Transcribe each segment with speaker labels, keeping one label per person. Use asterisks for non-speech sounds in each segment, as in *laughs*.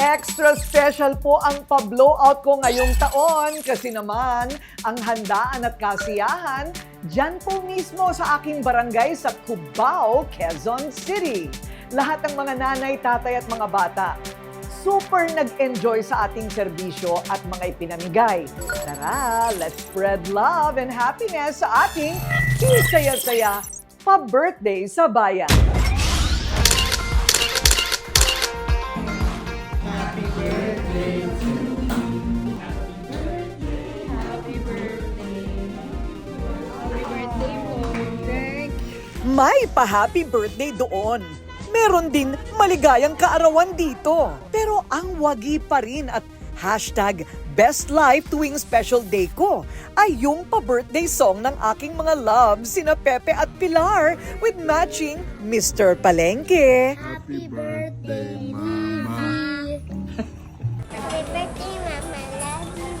Speaker 1: Extra special po ang pa-blowout ko ngayong taon kasi naman ang handaan at kasiyahan dyan po mismo sa aking barangay sa Cubao, Quezon City. Lahat ng mga nanay, tatay at mga bata super nag-enjoy sa ating serbisyo at mga ipinamigay. Tara, let's spread love and happiness sa ating saya-saya pa-birthday sa bayan. May pa-happy birthday doon. Meron din maligayang kaarawan dito. Pero ang wagi pa rin at hashtag best life tuwing special day ko ay yung pa-birthday song ng aking mga loves, sina Pepe at Pilar with matching Mr. Palengke.
Speaker 2: Happy birthday, Mama.
Speaker 3: Happy birthday, Mama. I love you.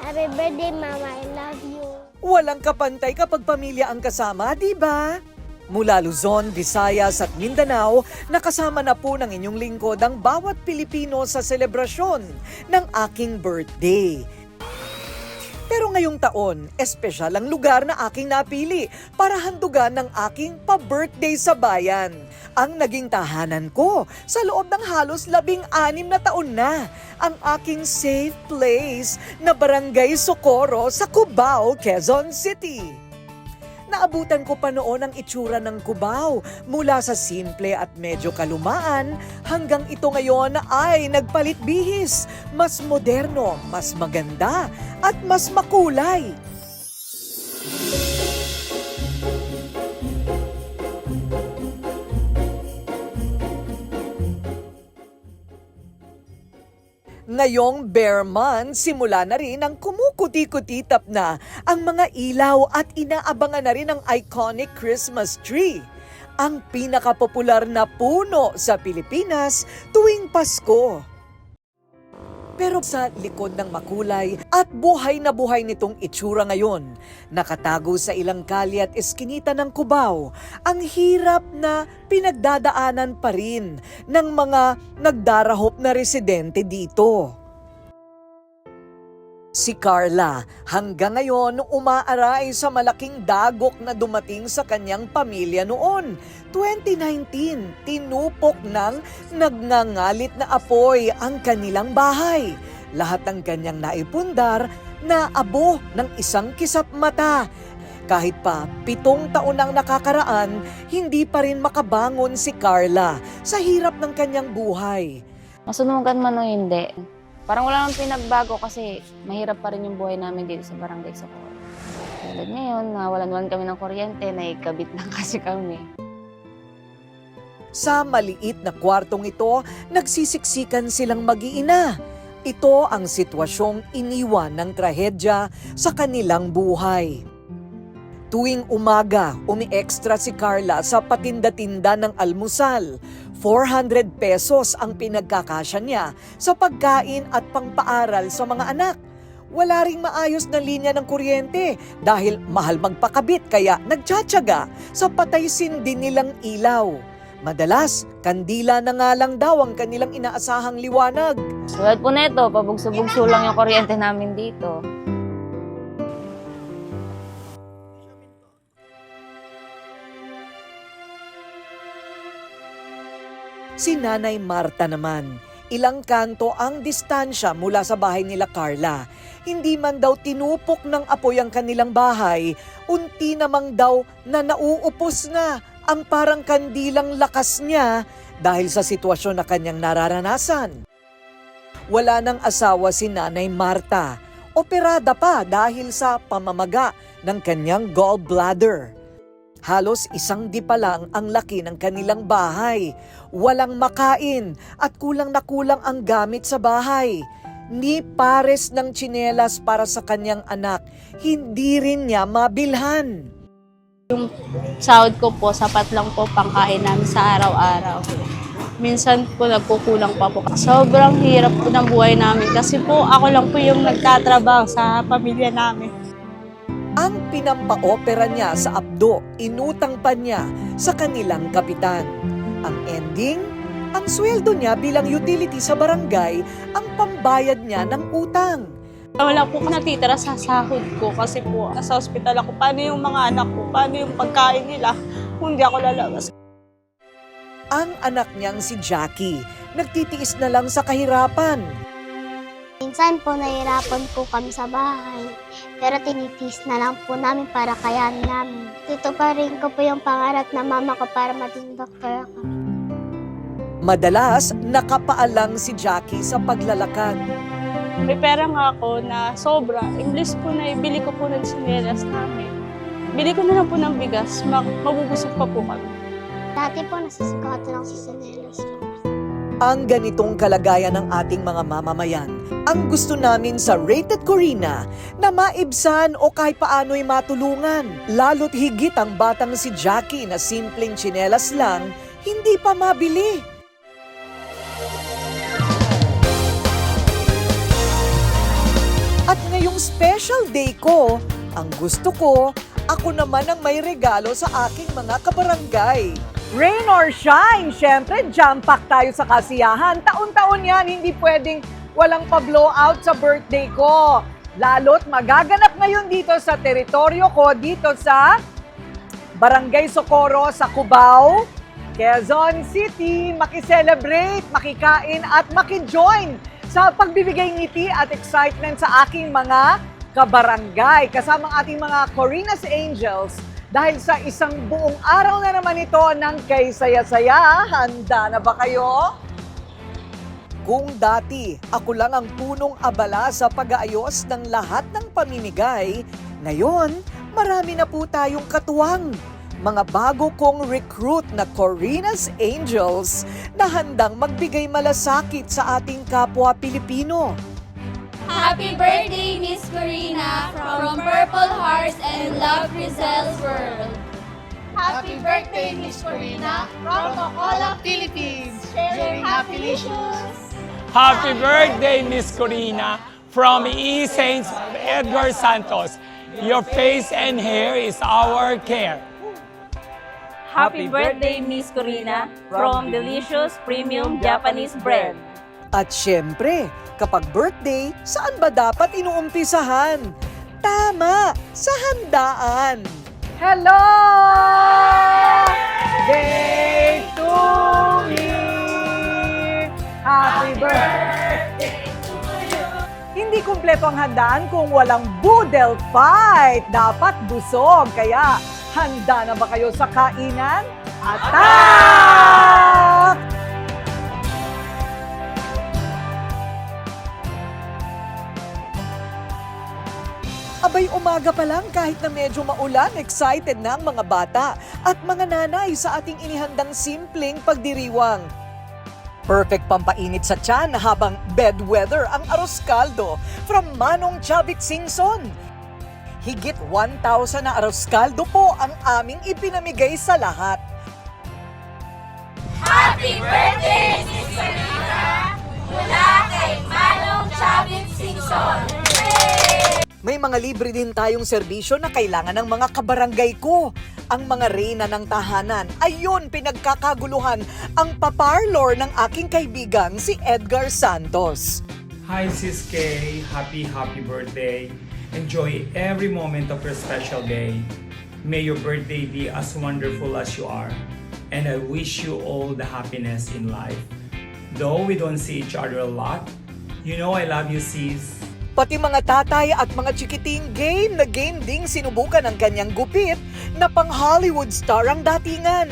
Speaker 3: Happy birthday, Mama. I love you.
Speaker 1: Walang kapantay kapag pamilya ang kasama, di ba? Mula Luzon, Visayas at Mindanao, nakasama na po ng inyong lingkod ang bawat Pilipino sa selebrasyon ng aking birthday. Pero ngayong taon, espesyal ang lugar na aking napili para handugan ng aking pa-birthday sa bayan. Ang naging tahanan ko sa loob ng halos labing anim na taon na. Ang aking safe place na Barangay Socorro sa Cubao, Quezon City. Naabutan ko pa noon ang itsura ng Cubao mula sa simple at medyo kalumaan hanggang ito ngayon ay nagpalit bihis, mas moderno, mas maganda at mas makulay. Ngayong bear month, simula na rin ang kumukuti-kutitap na ang mga ilaw at inaabangan na rin ang iconic Christmas tree. Ang pinakapopular na puno sa Pilipinas tuwing Pasko. Pero sa likod ng makulay at buhay na buhay nitong itsura ngayon, nakatago sa ilang kalye at eskinita ng Cubao, ang hirap na pinagdadaanan pa rin ng mga nagdarahop na residente dito. Si Carla hanggang ngayon umaaray sa malaking dagok na dumating sa kanyang pamilya noon. 2019, tinupok ng nagngangalit na apoy ang kanilang bahay. Lahat ng kanyang naipundar na abo ng isang kisap mata. Kahit pa pitong taon ang nakakaraan, hindi pa rin makabangon si Carla sa hirap ng kanyang buhay.
Speaker 4: Masunugan man o hindi. Parang wala nang pinagbago kasi mahirap pa rin yung buhay namin dito sa barangay Socorro. Tulad ngayon, nawalan-walan kami ng kuryente, naikabit lang *laughs* kasi kami.
Speaker 1: Sa maliit na kwartong ito, nagsisiksikan silang mag-iina. Ito ang sitwasyong iniwan ng trahedya sa kanilang buhay. Tuwing umaga, umi-extra si Carla sa patinda-tinda ng almusal. 400 pesos ang pinagkakasya niya sa pagkain at pangpaaral sa mga anak. Wala ring maayos na linya ng kuryente dahil mahal magpakabit kaya nagtsatsaga sa patay sindi nilang ilaw. Madalas, kandila na nga lang daw ang kanilang inaasahang liwanag.
Speaker 4: Tulad po neto, pabugso-bugso lang yung kuryente namin dito.
Speaker 1: Si Nanay Marta naman, ilang kanto ang distansya mula sa bahay nila Carla. Hindi man daw tinupok ng apoy ang kanilang bahay, unti namang daw na nauupos na ang parang kandilang lakas niya dahil sa sitwasyon na kanyang nararanasan. Wala nang asawa si Nanay Marta. Operada pa dahil sa pamamaga ng kanyang gallbladder. Halos isang di pa lang ang laki ng kanilang bahay. Walang makain at kulang na kulang ang gamit sa bahay. Ni pares ng tsinelas para sa kanyang anak, hindi rin niya mabilhan.
Speaker 2: Sahod ko po, sapat lang po pangkain namin sa araw-araw. Minsan po nagkukulang pa po. Sobrang hirap po ng buhay namin kasi po ako lang po yung nagtatrabaho sa pamilya namin.
Speaker 1: Ang pinampaopera niya sa abdo, inutang pa niya sa kanilang kapitan. Ang ending, Ang sweldo niya bilang utility sa barangay ang pambayad niya ng utang.
Speaker 2: Wala po natitira sa sahod ko kasi po sa ospital ako. Paano yung mga anak ko? Paano yung pagkain nila? Kung hindi ako lalabas.
Speaker 1: Ang anak niyang si Jackie, nagtitiis na lang sa kahirapan.
Speaker 3: Minsan po nahihirapan po kami sa bahay. Pero tinitis na lang po namin para kayanin namin. Dito pa rin ko po yung pangarap na mama ko para maging doktor ako.
Speaker 1: Madalas, nakapaalang si Jackie sa paglalakad.
Speaker 2: May pera nga ako na sobra. Imblis po na ibili ko po ng sinelas namin. Bili ko na lang po ng bigas. Mag mabubusog pa po kami.
Speaker 3: Dati po nasisikat lang sa sinelas ko.
Speaker 1: Ang ganitong kalagayan ng ating mga mamamayan, ang gusto namin sa Rated Corina na maibsan o kahit paano'y matulungan. Lalo't higit ang batang si Jackie na simpleng tsinelas lang, hindi pa mabili. At ngayong special day ko, ang gusto ko, ako naman ang may regalo sa aking mga kabarangay. Rain or shine, syempre jump pack tayo sa kasiyahan. Taon-taon yan, hindi pwedeng walang pa-blowout sa birthday ko. Lalo't magaganap ngayon dito sa teritoryo ko, dito sa Barangay Socorro sa Cubao, Quezon City. Makiselebrate, makikain at makijoin sa pagbibigay ngiti at excitement sa aking mga kabarangay. Kasama ang ating mga Corina's Angels dahil sa isang buong araw na naman ito ng kay saya-saya. Handa na ba kayo? Kung dati ako lang ang punong abala sa pag-aayos ng lahat ng pamimigay, ngayon marami na po tayong katuwang. Mga bago kong recruit na Corina's Angels na handang magbigay malasakit sa ating kapwa Pilipino.
Speaker 5: Happy birthday, Miss Corina, from Purple Hearts and Love Rizal's World. Happy birthday, Miss Corina, from Ocola, Philippines, sharing happilicious.
Speaker 6: Happy birthday, Miss Corina, from E. Saints Edgar Santos. Your face and hair is our care.
Speaker 7: Happy birthday, Miss Corina, from Delicious Premium Japanese Bread.
Speaker 1: At syempre, kapag birthday, saan ba dapat inuumpisahan? Tama, sa handaan. Hello! Day to me! Happy birthday! Hindi kumpleto ang handaan kung walang boodle fight. Dapat busog. Kaya, handa na ba kayo sa kainan? Attack! Abay umaga pa lang kahit na medyo maulan, excited na ang mga bata at mga nanay sa ating inihandang simpleng pagdiriwang. Perfect pampainit sa tiyan habang bed weather ang arroz caldo from Manong Chavit Singson. Higit 1,000 na arroz caldo po ang aming ipinamigay sa lahat.
Speaker 5: Happy birthday, Miss Corina, mula kay Manong Chavit Singson.
Speaker 1: May mga libre din tayong serbisyo na kailangan ng mga kabarangay ko. Ang mga reyna ng tahanan. Ayun, pinagkakaguluhan ang paparlor ng aking kaibigan si Edgar Santos.
Speaker 8: Hi Sis Kay, happy happy birthday. Enjoy every moment of your special day. May your birthday be as wonderful as you are. And I wish you all the happiness in life. Though we don't see each other a lot, you know I love you sis.
Speaker 1: Pati mga tatay at mga chikiting game na game ding sinubukan ng kanyang gupit na pang Hollywood star ang datingan.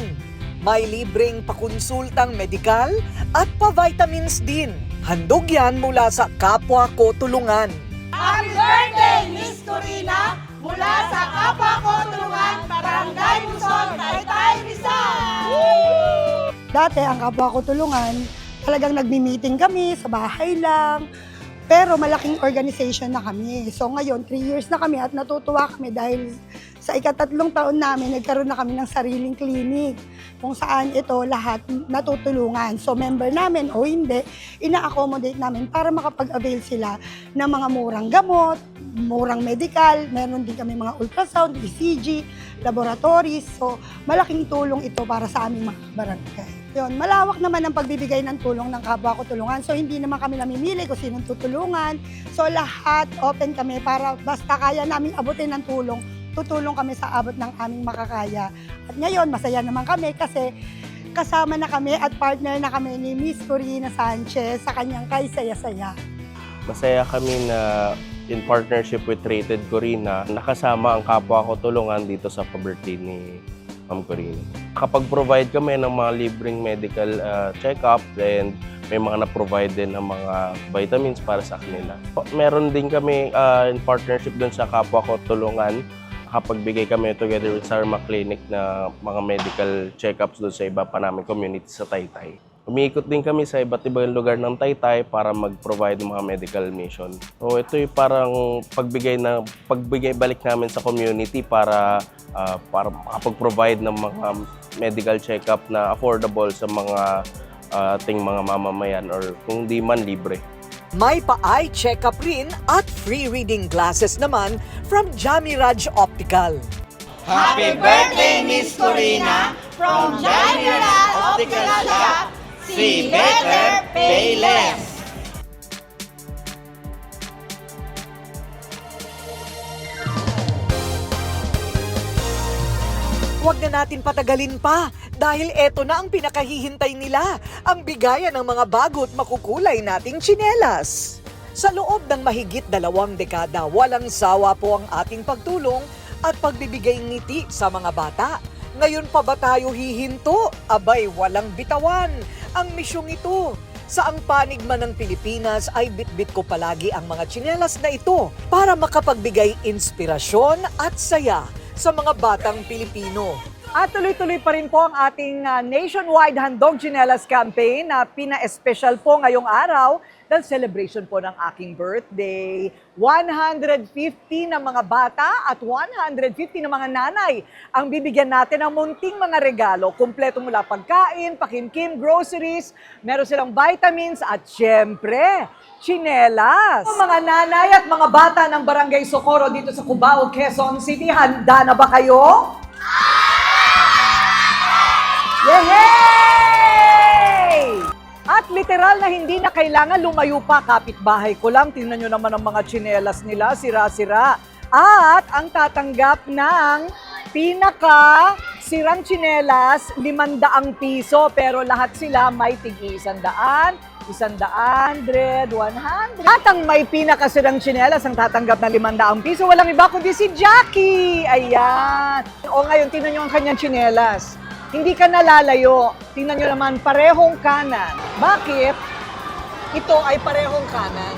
Speaker 1: May libreng pakonsultang medikal at pa-vitamins din. Handog yan mula sa kapwa ko tulungan.
Speaker 5: Happy birthday, Miss Corina, mula sa Kapwa ko Tulungan, Barangay Luzon, Taytay, Rizal.
Speaker 9: Dati, ang kapwa ko tulungan, talagang nagmi-meeting kami sa bahay lang. Pero malaking organization na kami. So ngayon, three years na kami at natutuwa kami dahil sa ikatatlong taon namin, nagkaroon na kami ng sariling clinic kung saan ito lahat natutulungan. So member namin o hindi, ina-accommodate namin para makapag-avail sila ng mga murang gamot, murang medical, meron din kami mga ultrasound, ECG, laboratories. So malaking tulong ito para sa aming mga barangay. Yun, malawak naman ang pagbibigay ng tulong ng kapwa ko tulungan. So, hindi naman kami namimili kung sinong tutulungan. So, lahat open kami para basta kaya namin abutin ng tulong, tutulong kami sa abot ng aming makakaya. At ngayon, masaya naman kami kasi kasama na kami at partner na kami ni Miss Corina Sanchez sa kanyang Kay Saya-Saya.
Speaker 10: Masaya kami na in partnership with Rated Corina, nakasama ang kapwa ko tulungan dito sa pa-birthday ni Ma'am. Kapag provide kami ng mga libreng medical uh, check-up and may mga na-provide din ng mga vitamins para sa kanila. Meron din kami uh, in partnership dun sa kapwa ko tulungan nakapagbigay kami together with Sarma Clinic na mga medical check-ups doon sa iba pa namin community sa Taytay. Umiikot din kami sa iba't ibang lugar ng Taytay para mag-provide ng mga medical mission. So ito yung parang pagbigay na pagbigay balik namin sa community para ah, para makapag-provide ng mga medical check-up na affordable sa mga ah, ating mga mamamayan or kung di man libre.
Speaker 11: May pa-eye check-up rin at free reading glasses naman from Jamiraj Optical.
Speaker 3: Happy birthday, Miss Corina! From Jamira Optical Shop, see better, pay less!
Speaker 11: Huwag na natin patagalin pa dahil eto na ang pinakahihintay nila, ang bigayan ng mga bago at makukulay nating tsinelas. Sa loob ng mahigit dalawang dekada, walang sawa po ang ating pagtulong at pagbibigay ngiti sa mga bata. Ngayon pa ba tayo hihinto? Abay, walang bitawan. Ang misyong ito. Sa ang panig man ng Pilipinas ay bitbit ko palagi ang mga tsinelas na ito para makapagbigay inspirasyon at saya sa mga batang Pilipino. At tuloy-tuloy pa rin po ang ating ah, nationwide Handog Chinelas campaign na pina-special po ngayong araw dahil celebration po ng aking birthday. 150 ng mga bata at 150 ng mga nanay ang bibigyan natin ng munting mga regalo. Kompleto mula pagkain, pakimkim, groceries, meron silang vitamins at syempre, chinelas. Mga nanay at mga bata ng Barangay Socorro dito sa Cubao, Quezon City, handa na ba kayo? Yehey! At literal na hindi na kailangan lumayo pa kapitbahay ko lang. Tingnan nyo naman ang mga tsinelas nila, sira-sira. At ang tatanggap ng pinaka sirang tsinelas, limandaang piso. Pero lahat sila may tigi isandaan, isandaan, one hundred. At ang may pinakasirang tsinelas ang tatanggap ng limandaang piso, walang iba kundi si Jackie. Ayan. O ngayon, tingnan nyo ang kanyang tsinelas. Hindi ka nalalayo. Tingnan nyo naman, parehong kanan. Bakit? Ito ay parehong kanan.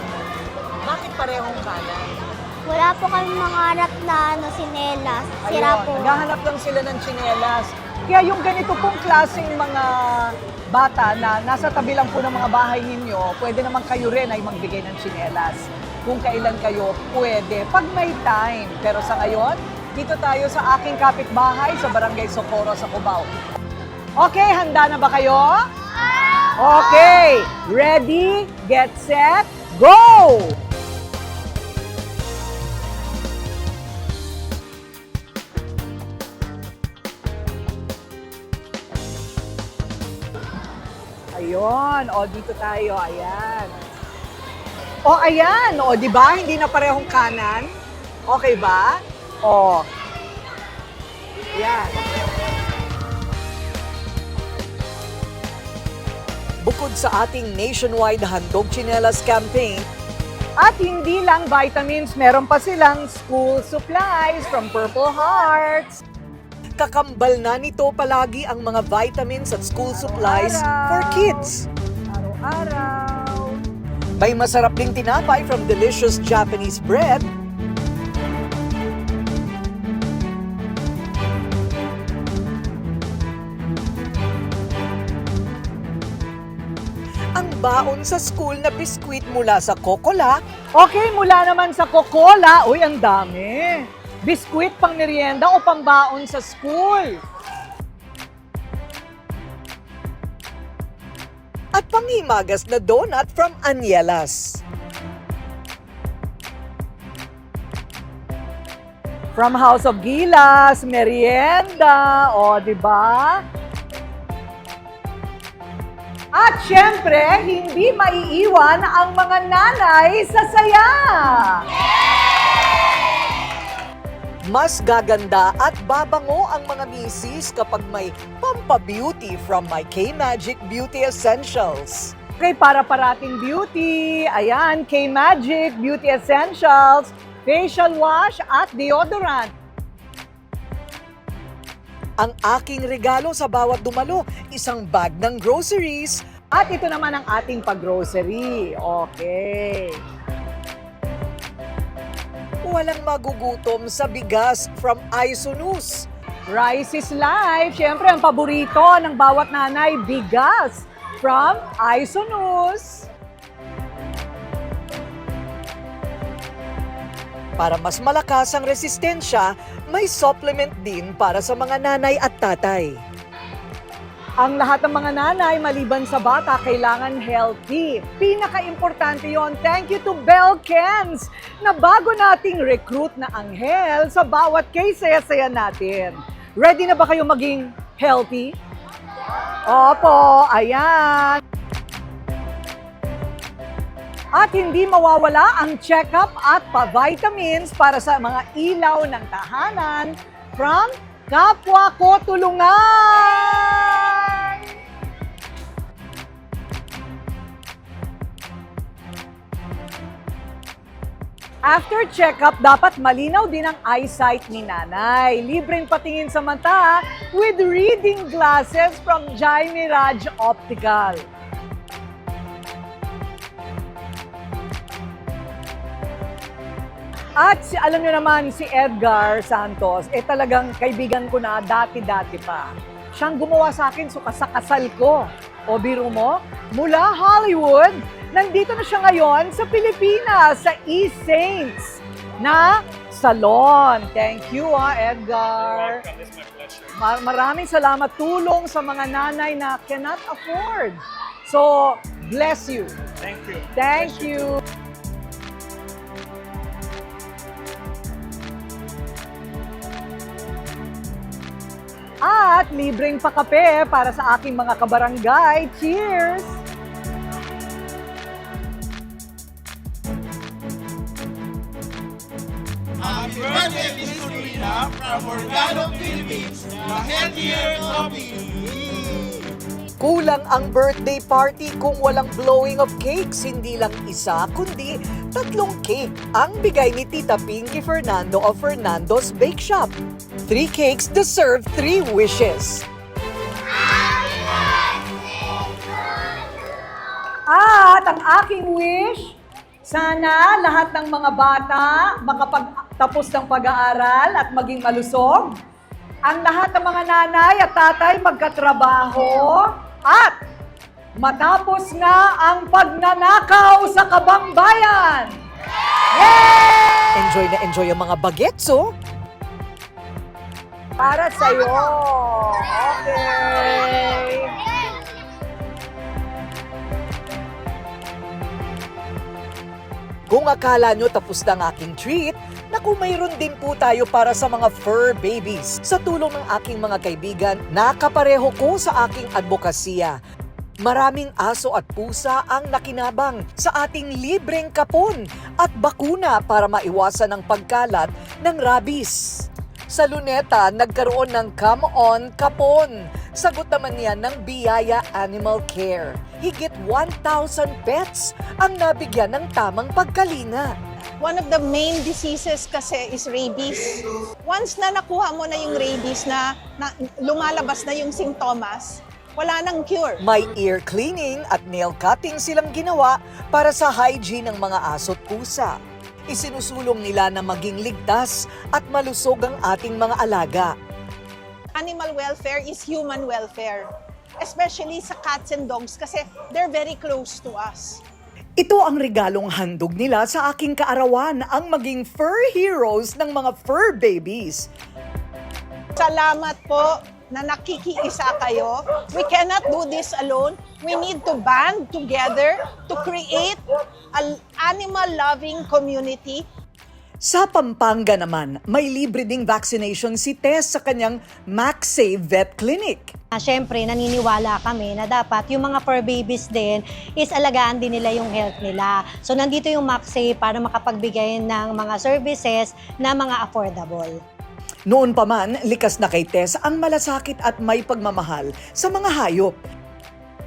Speaker 11: Bakit parehong kanan?
Speaker 5: Wala po kami mga harap na ano, sinelas. Sira
Speaker 11: Ayun,
Speaker 5: po.
Speaker 11: Naghahanap lang sila ng tsinelas. Kaya yung ganito pong klaseng mga bata na nasa tabi lang po ng mga bahay ninyo, pwede naman kayo rin ay magbigay ng tsinelas. Kung kailan kayo pwede, pag may time. Pero sa ngayon, dito tayo sa aking kapitbahay sa Barangay Socorro sa Cubao. Okay, handa na ba kayo? Okay, ready, get set, go! Ayun, o dito tayo, ayan. O ayan, o di ba? Hindi na parehong kanan. Okay ba? O. Yan. Bukod sa ating nationwide Handog Chinelas campaign, at hindi lang vitamins, meron pa silang school supplies from Purple Hearts. Kakambal na nito palagi ang mga vitamins at school supplies for kids. Araw-araw. May masarap ding tinapay from delicious Japanese bread. Baon sa school na biskwit mula sa Cocola. Okay, mula naman sa Cocola. Uy, ang dami. Biskwit pang merienda o pang baon sa school. At panghimagas na donut from Anielas. From House of Gilas, merienda, o di ba?
Speaker 1: At syempre, hindi maiiwan ang mga nanay sa saya! Mas gaganda at babango ang mga misis kapag may pampabeauty from my K-Magic Beauty Essentials. Okay, para parating beauty, ayan, K-Magic Beauty Essentials, facial wash at deodorant. Ang aking regalo sa bawat dumalo, isang bag ng groceries. At ito naman ang ating pag-grocery. Okay. Walang magugutom sa bigas from Isonus. Rice is life. Siyempre, ang paborito ng bawat nanay, bigas from Isonus. Para mas malakas ang resistensya, may supplement din para sa mga nanay at tatay. Ang lahat ng mga nanay, maliban sa bata, kailangan healthy. Pinaka-importante yon. Thank you to Belkens na bago nating recruit na anghel sa bawat case saya natin. Ready na ba kayo maging healthy? Opo, ayan. At hindi mawawala ang check-up at pa-vitamins para sa mga ilaw ng tahanan from Kapwa Ko Tulungan! After check-up, dapat malinaw din ang eyesight ni nanay. Libreng patingin sa mata with reading glasses from Jaime Raj Optical. At si, alam nyo naman, si Edgar Santos, eh talagang kaibigan ko na dati-dati pa. Siyang gumawa sa akin so kasakasal ko. O biro mo, mula Hollywood, nandito na siya ngayon sa Pilipinas, sa East Saints na salon. Thank you ha, Edgar. Mar- maraming salamat tulong sa mga nanay na cannot afford. So, bless you.
Speaker 8: Thank you.
Speaker 1: Thank you. At libreng pakape para sa aking mga kabarangay. Cheers! Kulang ang birthday party kung walang blowing of cakes. Hindi lang isa, kundi tatlong cake ang bigay ni Tita Pinky Fernando of Fernando's Bake Shop. Three cakes deserve three wishes. At ang aking wish, sana lahat ng mga bata makapagtapos ng pag-aaral at maging malusog. Ang lahat ng mga nanay at tatay magkatrabaho at matapos nga ang pagnanakaw sa kabangbayan. Yay! Enjoy na enjoy ang mga bagets, oh. Para sa'yo. Okay. Kung akala nyo tapos na ang aking treat, naku mayroon din po tayo para sa mga fur babies. Sa tulong ng aking mga kaibigan, nakapareho ko sa aking advokasya. Maraming aso at pusa ang nakinabang sa ating libreng kapon at bakuna para maiwasan ang pagkalat ng rabies. Sa Luneta, nagkaroon ng Come On Kapon. Sagot naman yan ng Biyaya Animal Care. Higit 1,000 pets ang nabigyan ng tamang pagkalinga.
Speaker 12: One of the main diseases kasi is rabies. Once na nakuha mo na yung rabies na, na lumalabas na yung simptomas, wala nang cure.
Speaker 1: May ear cleaning at nail cutting silang ginawa para sa hygiene ng mga aso't pusa. Isinusulong nila na maging ligtas at malusog ang ating mga alaga.
Speaker 12: Animal welfare is human welfare. Especially sa cats and dogs kasi they're very close to us.
Speaker 1: Ito ang regalong handog nila sa aking kaarawan ang maging fur heroes ng mga fur babies.
Speaker 12: Salamat po na nakikiisa kayo. We cannot do this alone. We need to band together to create an animal-loving community
Speaker 1: Sa Pampanga naman, may libre ding vaccination si Tess sa kanyang MaxSave Vet Clinic.
Speaker 9: Ah, Siyempre, naniniwala kami na dapat yung mga fur babies din is alagaan din nila yung health nila. So nandito yung MaxSafe para makapagbigay ng mga services na mga affordable.
Speaker 1: Noon pa man, likas na kay Tess ang malasakit at may pagmamahal sa mga hayop.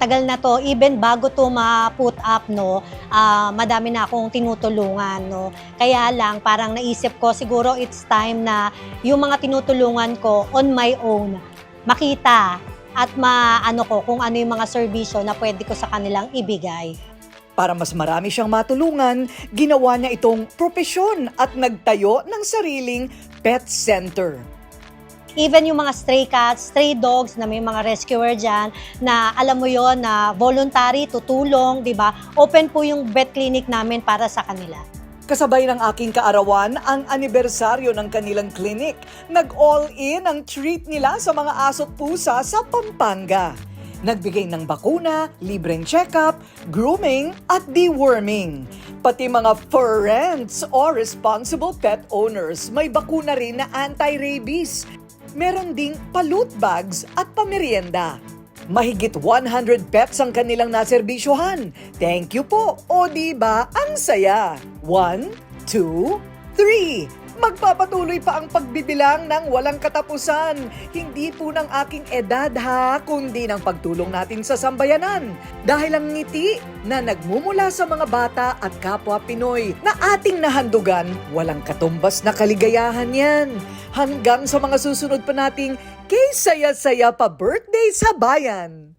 Speaker 9: Tagal na to, even bago to ma-put up, no, ah, madami na akong tinutulungan, no. Kaya lang, parang naisip ko, siguro it's time na yung mga tinutulungan ko on my own, makita at maano ko kung ano yung mga serbisyo na pwede ko sa kanilang ibigay.
Speaker 1: Para mas marami siyang matulungan, ginawa niya itong propesyon at nagtayo ng sariling pet center.
Speaker 9: Even yung mga stray cats, stray dogs na may mga rescuer dyan, na alam mo yon na voluntary, tutulong, di ba? Open po yung vet clinic namin para sa kanila.
Speaker 1: Kasabay ng aking kaarawan ang anibersaryo ng kanilang clinic. Nag-all-in ang treat nila sa mga aso't pusa sa Pampanga. Nagbigay ng bakuna, libreng check-up, grooming at deworming. Pati mga furrents o responsible pet owners may bakuna rin na anti-rabies. Meron ding palute bags at pamerienda. Mahigit 100 pets ang kanilang naserbisyohan. Thank you po. O di ba ang saya? 1, 2, 3. Magpapatuloy pa ang pagbibilang ng walang katapusan. Hindi po ng aking edad ha, kundi ng pagtulong natin sa sambayanan. Dahil ang ngiti na nagmumula sa mga bata at kapwa Pinoy na ating nahandugan, walang katumbas na kaligayahan yan. Hanggang sa mga susunod pa nating kay saya-saya pa birthday sa bayan.